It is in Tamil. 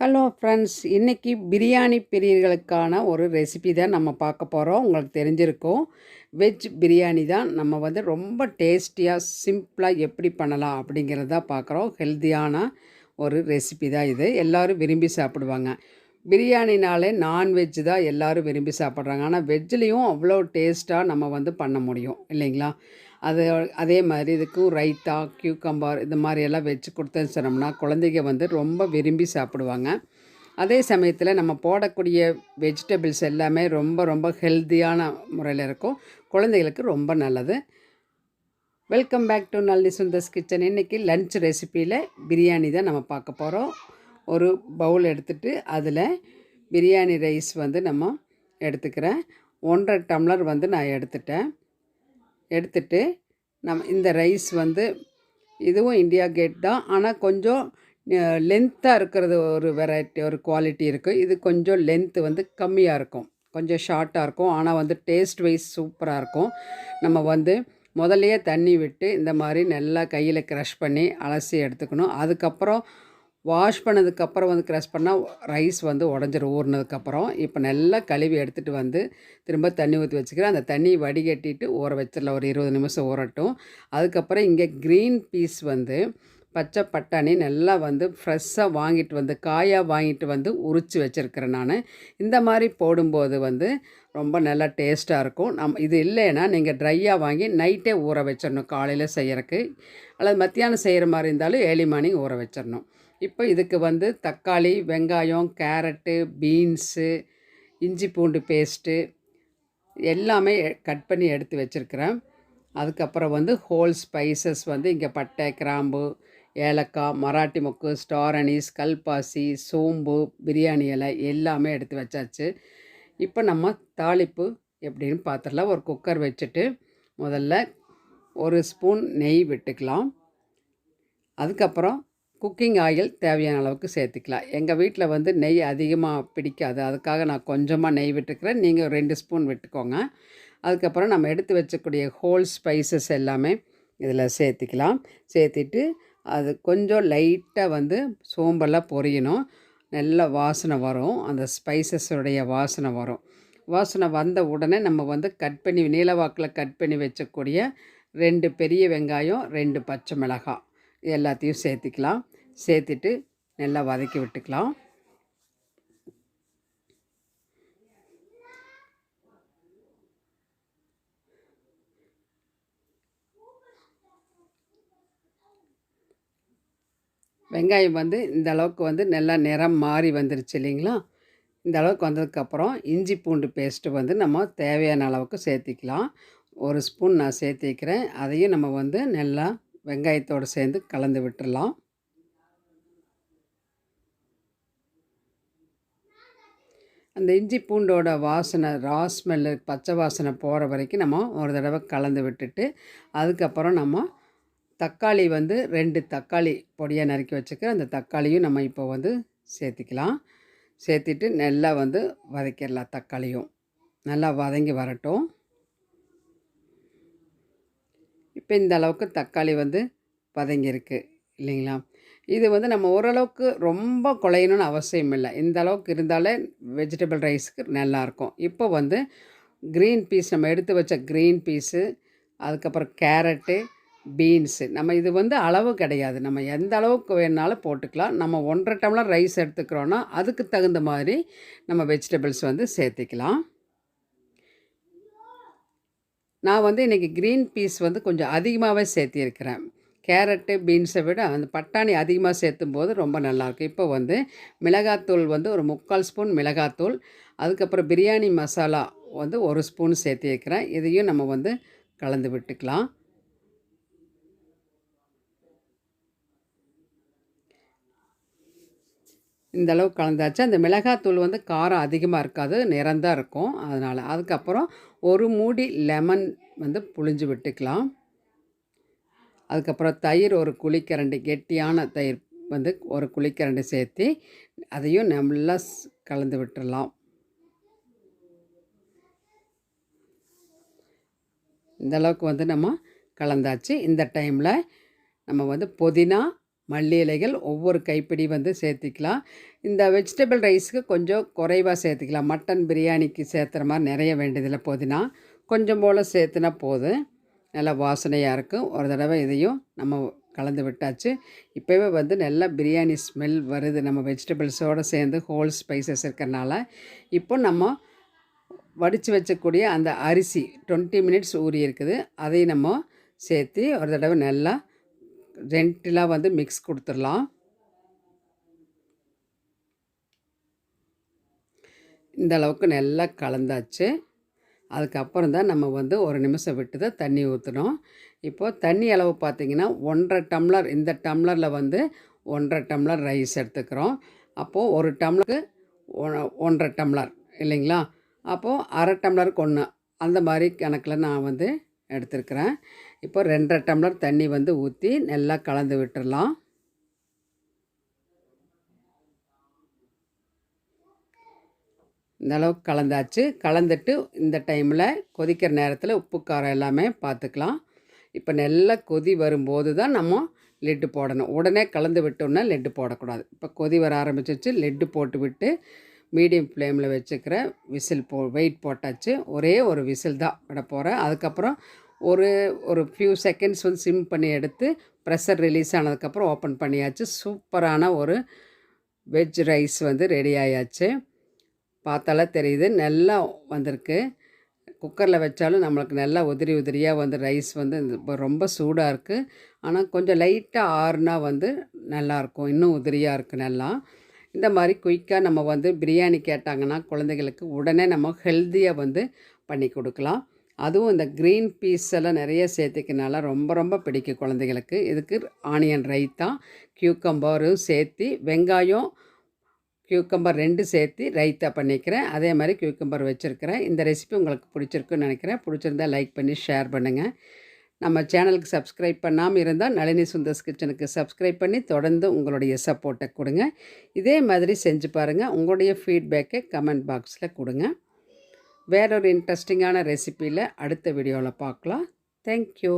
ஹலோ ஃப்ரெண்ட்ஸ் இன்றைக்கி பிரியாணி பிரியர்களுக்கான ஒரு ரெசிபி தான் நம்ம பார்க்க போகிறோம் உங்களுக்கு தெரிஞ்சிருக்கும். வெஜ் பிரியாணி தான் நம்ம வந்து ரொம்ப டேஸ்டியாக சிம்பிளாக எப்படி பண்ணலாம் அப்படிங்கிறத பார்க்குறோம். ஹெல்த்தியான ஒரு ரெசிபி தான் இது. எல்லோரும் விரும்பி சாப்பிடுவாங்க. பிரியாணினாலே நான்வெஜ் தான் எல்லோரும் விரும்பி சாப்பிட்றாங்க. ஆனால் வெஜ்லேயும் அவ்வளோ டேஸ்ட்டாக நம்ம வந்து பண்ண முடியும். இல்லைங்களா? அது அதே மாதிரி இதுக்கும் ரைத்தா கியூக்கம்பார் இந்த மாதிரி எல்லாம் வச்சு கொடுத்தேன்னு சொன்னோம்னா குழந்தைங்க வந்து ரொம்ப விரும்பி சாப்பிடுவாங்க. அதே சமயத்தில் நம்ம போடக்கூடிய வெஜிடபிள்ஸ் எல்லாமே ரொம்ப ரொம்ப ஹெல்த்தியான முறையில் இருக்கும். குழந்தைகளுக்கு ரொம்ப நல்லது. Welcome back to Nalli Sundar's kitchen இன்றைக்கி லன்ச் ரெசிப்பியில் பிரியாணி தான் நம்ம பார்க்க போகிறோம் ஒரு பவுல் எடுத்துகிட்டு அதில் பிரியாணி ரைஸ் வந்து நம்ம எடுத்துக்கிறேன். ஒன்றரை டம்ளர் வந்து நான் எடுத்துட்டேன். எடுத்துட்டு நம்ம இந்த ரைஸ் வந்து இதுவும் இந்தியா கேட் தான். ஆனால் கொஞ்சம் லென்த்தாக இருக்கிறது ஒரு வெரைட்டி ஒரு குவாலிட்டி இருக்குது இது கொஞ்சம் லென்த்து வந்து கம்மியாக இருக்கும். கொஞ்சம் ஷார்ட்டாக இருக்கும். ஆனால் வந்து டேஸ்ட் வைஸ் சூப்பராக இருக்கும். நம்ம வந்து முதல்லையே தண்ணி விட்டு இந்த மாதிரி நல்லா கையில் க்ரஷ் பண்ணி அலசி எடுத்துக்கணும். அதுக்கப்புறம் வாஷ் பண்ணதுக்கப்புறம் வந்து க்ரஷ் பண்ணால் ரைஸ் வந்து உடஞ்சிரும் ஊறினதுக்கப்புறம். இப்போ நல்லா கழுவி எடுத்துகிட்டு வந்து திரும்ப தண்ணி ஊற்றி வச்சுக்கிறேன். அந்த தண்ணி வடிகட்டிட்டு ஊற வச்சிடலாம். ஒரு இருபது நிமிஷம் ஊறட்டும். அதுக்கப்புறம் இங்கே க்ரீன் பீஸ் வந்து பச்சை பட்டாணி நல்லா வந்து ஃப்ரெஷ்ஷாக வாங்கிட்டு வந்து காயாக வாங்கிட்டு வந்து உரித்து வச்சுருக்கிறேன் நான். இந்த மாதிரி போடும்போது வந்து ரொம்ப நல்லா டேஸ்ட்டாக இருக்கும். நம் இது இல்லைன்னா நீங்கள் ட்ரையாக வாங்கி நைட்டே ஊற வச்சிடணும் காலையில் செய்கிறக்கு அல்லது மத்தியானம் செய்கிற மாதிரி இருந்தாலும் ஏர்லி மார்னிங் ஊற வச்சிடணும். இப்போ இதுக்கு வந்து தக்காளி வெங்காயம் கேரட்டு பீன்ஸு இஞ்சி பூண்டு பேஸ்ட்டு எல்லாமே கட் பண்ணி எடுத்து வச்சுருக்கிறேன். அதுக்கப்புறம் வந்து ஹோல் ஸ்பைசஸ் வந்து இங்கே பட்டை கிராம்பு ஏலக்காய் மராட்டி மொக்கு ஸ்டார் அனீஸ் கல்பாசி சோம்பு பிரியாணி இலை எல்லாமே எடுத்து வச்சாச்சு. இப்போ நம்ம தாளிப்பு எப்படின்னு பார்த்துடலாம் ஒரு குக்கர் வச்சுட்டு முதல்ல ஒரு ஸ்பூன் நெய் விட்டுக்கலாம். அதுக்கப்புறம் குக்கிங் ஆயில் தேவையான அளவுக்கு சேர்த்துக்கலாம். எங்கள் வீட்டில் வந்து நெய் அதிகமாக பிடிக்காது. அதுக்காக நான் கொஞ்சமாக நெய் விட்டுக்கிறேன். நீங்கள் ரெண்டு ஸ்பூன் விட்டுக்கோங்க. அதுக்கப்புறம் நம்ம எடுத்து வச்சக்கூடிய ஹோல் ஸ்பைசஸ் எல்லாமே இதில் சேர்த்துக்கலாம். சேர்த்துட்டு அது கொஞ்சம் லைட்டாக வந்து சோம்பெல்லாம் பொரியணும். நல்ல வாசனை வரும். அந்த ஸ்பைசஸுடைய வாசனை வரும். வாசனை வந்த உடனே நம்ம வந்து கட் பண்ணி நீலவாக்கில் கட் பண்ணி வச்சக்கூடிய ரெண்டு பெரிய வெங்காயம் ரெண்டு பச்சை மிளகாய் எல்லாத்தையும் சேர்த்துக்கலாம். சேர்த்துட்டு நல்லா வதக்கி விட்டுக்கலாம். வெங்காயம் வந்து இந்த அளவுக்கு வந்து நல்லா நிறம் மாறி வந்துருச்சு இல்லைங்களா? இந்த அளவுக்கு வந்ததுக்கப்புறம் இஞ்சி பூண்டு பேஸ்ட்டு வந்து நம்ம தேவையான அளவுக்கு சேர்த்திக்கலாம். ஒரு ஸ்பூன் நான் சேர்த்திக்கிறேன் அதையும் நம்ம வந்து நல்லா வெங்காயத்தோடு சேர்ந்து கலந்து விட்டுடலாம் அந்த இஞ்சி பூண்டோட வாசனை ரா ஸ்மெல்லு பச்சை வாசனை போகிற வரைக்கும் நம்ம ஒரு தடவை கலந்து விட்டுட்டு அதுக்கப்புறம் நம்ம தக்காளி வந்து ரெண்டு தக்காளி பொடியாக நறுக்கி வச்சுக்க அந்த தக்காளியும் நம்ம இப்போ வந்து சேர்த்திக்கலாம். சேர்த்திட்டு நல்லா வந்து வதக்கிடலாம் தக்காளியும். நல்லா வதங்கி வரட்டும். இப்போ இந்த அளவுக்கு தக்காளி வந்து வதங்கியிருக்கு. இல்லைங்களா? இது வந்து நம்ம ஓரளவுக்கு ரொம்ப குழையணும்னு அவசியம் இல்லை. இந்த அளவுக்கு இருந்தாலே வெஜிடபிள் ரைஸுக்கு நல்லாயிருக்கும். இப்போ வந்து க்ரீன் பீஸ் நம்ம எடுத்து வச்ச க்ரீன் பீஸு அதுக்கப்புறம் கேரட்டு பீன்ஸு நம்ம இது வந்து அளவு கிடையாது. நம்ம எந்த அளவுக்கு வேணாலும் போட்டுக்கலாம். நம்ம ஒன்றரை டம்ளர் ரைஸ் எடுத்துக்கிறோன்னா அதுக்கு தகுந்த மாதிரி நம்ம வெஜிடபிள்ஸ் வந்து சேர்த்திக்கலாம். நான் வந்து இன்றைக்கி க்ரீன் பீஸ் வந்து கொஞ்சம் அதிகமாகவே சேர்த்திருக்கிறேன். கேரட்டு பீன்ஸை விட அந்த பட்டாணி அதிகமாக சேர்த்தும் போது ரொம்ப நல்லாயிருக்கும். இப்போ வந்து மிளகாத்தூள் வந்து ஒரு முக்கால் ஸ்பூன் மிளகாத்தூள் அதுக்கப்புறம் பிரியாணி மசாலா வந்து ஒரு ஸ்பூன் சேர்த்து வைக்கிறேன். இதையும் நம்ம வந்து கலந்து விட்டுக்கலாம். இந்த அளவு கலந்தாச்சு. அந்த மிளகாத்தூள் வந்து காரம் அதிகமாக இருக்காது நிறந்தான் இருக்கும். அதனால் அதுக்கப்புறம் ஒரு மூடி லெமன் வந்து புழிஞ்சு விட்டுக்கலாம். அதுக்கப்புறம் தயிர் ஒரு குழிக்கரண்டி கெட்டியான தயிர் வந்து ஒரு குழிக்கரண்டி சேர்த்து அதையும் நல்லா கலந்து விட்டுடலாம் இந்த அளவுக்கு வந்து நம்ம கலந்தாச்சு. இந்த டைமில் நம்ம வந்து புதினா மல்லி இலைகள் ஒவ்வொரு கைப்பிடி வந்து சேர்த்திக்கலாம். இந்த வெஜிடபிள் ரைஸுக்கு கொஞ்சம் குறைவாக சேர்த்துக்கலாம். மட்டன் பிரியாணிக்கு சேர்த்துற மாதிரி நிறைய வேண்டியதில்லை புதினா. கொஞ்சம் போல் சேர்த்துனா போதும். நல்லா வாசனையாக இருக்கும். ஒரு தடவை இதையும் நம்ம கலந்து விட்டாச்சு. இப்போவே வந்து நல்லா பிரியாணி ஸ்மெல் வருது. நம்ம வெஜிடபிள்ஸோடு சேர்ந்து ஹோல் ஸ்பைசஸ் இருக்கிறனால இப்போ நம்ம வடித்து வச்சக்கூடிய அந்த அரிசி டுவெண்ட்டி மினிட்ஸ் ஊறி இருக்குது. அதையும் நம்ம சேர்த்து ஒரு தடவை நல்லா ஜென்டிலாக வந்து மிக்ஸ் கொடுத்துடலாம். இந்த அளவுக்கு நல்லா கலந்தாச்சு. அதுக்கப்புறம் தான் நம்ம வந்து ஒரு நிமிஷம் விட்டு தான் தண்ணி ஊற்றணும் இப்போது தண்ணி அளவு பார்த்திங்கன்னா ஒன்றரை டம்ளர் இந்த டம்ளரில் வந்து ஒன்றரை டம்ளர் ரைஸ் எடுத்துக்கிறோம். அப்போது ஒரு டம்ளருக்கு ஒன்றரை டம்ளர் இல்லைங்களா? அப்போது அரை டம்ளருக்கு ஒன்று அந்த மாதிரி கணக்கில் நான் வந்து எடுத்துருக்கிறேன். இப்போ ரெண்டரை டம்ளர் தண்ணி வந்து ஊற்றி நல்லா கலந்து விட்டுடலாம் இந்த அளவுக்கு கலந்தாச்சு. கலந்துட்டு இந்த டைமில் கொதிக்கிற நேரத்தில் உப்பு காரம் எல்லாமே பார்த்துக்கலாம் இப்போ நல்லா கொதி வரும்போது தான் நம்ம லெட்டு போடணும். உடனே கலந்து விட்டோம்னா லெட்டு போடக்கூடாது. இப்போ கொதி வர ஆரம்பிச்சிச்சு லெட்டு போட்டு விட்டு மீடியம் ஃப்ளேமில் வச்சுக்கிற விசில் போ வெயிட் போட்டாச்சு. ஒரே ஒரு விசில் தான் விட போகிறேன் அதுக்கப்புறம் ஒரு ஒரு ஃபியூ செகண்ட்ஸ் வந்து சிம் பண்ணி எடுத்து ப்ரெஷர் ரிலீஸ் ஆனதுக்கப்புறம் ஓப்பன் பண்ணியாச்சு. சூப்பரான ஒரு வெஜ் ரைஸ் வந்து ரெடி ஆயாச்சு. பார்த்தாலே தெரியுது நல்லா வந்திருக்கு. குக்கரில் வச்சாலும் நம்மளுக்கு நல்லா உதிரி உதிரியாக வந்து ரைஸ் வந்து இப்போ ரொம்ப சூடாக இருக்குது ஆனால் கொஞ்சம் லைட்டாக ஆறுனா வந்து நல்லாயிருக்கும் இன்னும் உதிரியாக இருக்குது நல்லா. இந்த மாதிரி குயிக்காக நம்ம வந்து பிரியாணி கேட்டாங்கன்னா குழந்தைகளுக்கு உடனே நம்ம ஹெல்த்தியாக வந்து பண்ணி கொடுக்கலாம். அதுவும் இந்த க்ரீன் பீஸ் எல்லாம் நிறைய சேர்த்துக்கனால ரொம்ப ரொம்ப பிடிக்கும் குழந்தைகளுக்கு. இதுக்கு ஆனியன் ரைத்தா கியூக்கம்பரும் சேர்த்து வெங்காயம் கியூக்கம்பர் ரெண்டு சேர்த்து ரைத்தா பண்ணிக்கிறேன். அதே மாதிரி கியூக்கம்பர் வச்சுருக்கிறேன். இந்த ரெசிபி உங்களுக்கு பிடிச்சிருக்குன்னு நினைக்கிறேன். பிடிச்சிருந்தா லைக் பண்ணி ஷேர் பண்ணுங்கள் நம்ம சேனலுக்கு சப்ஸ்கிரைப் பண்ணாமல் இருந்தால் நளினி சுந்தர்ஸ் கிச்சனுக்கு சப்ஸ்கிரைப் பண்ணி தொடர்ந்து உங்களுடைய சப்போர்ட்டை கொடுங்க. இதே மாதிரி செஞ்சு பாருங்கள் உங்களுடைய ஃபீட்பேக்கை கமெண்ட் பாக்ஸில் கொடுங்க. வேறொரு இன்ட்ரெஸ்டிங்கான ரெசிப்பியில் அடுத்த வீடியோவில் பார்க்கலாம். தேங்க்யூ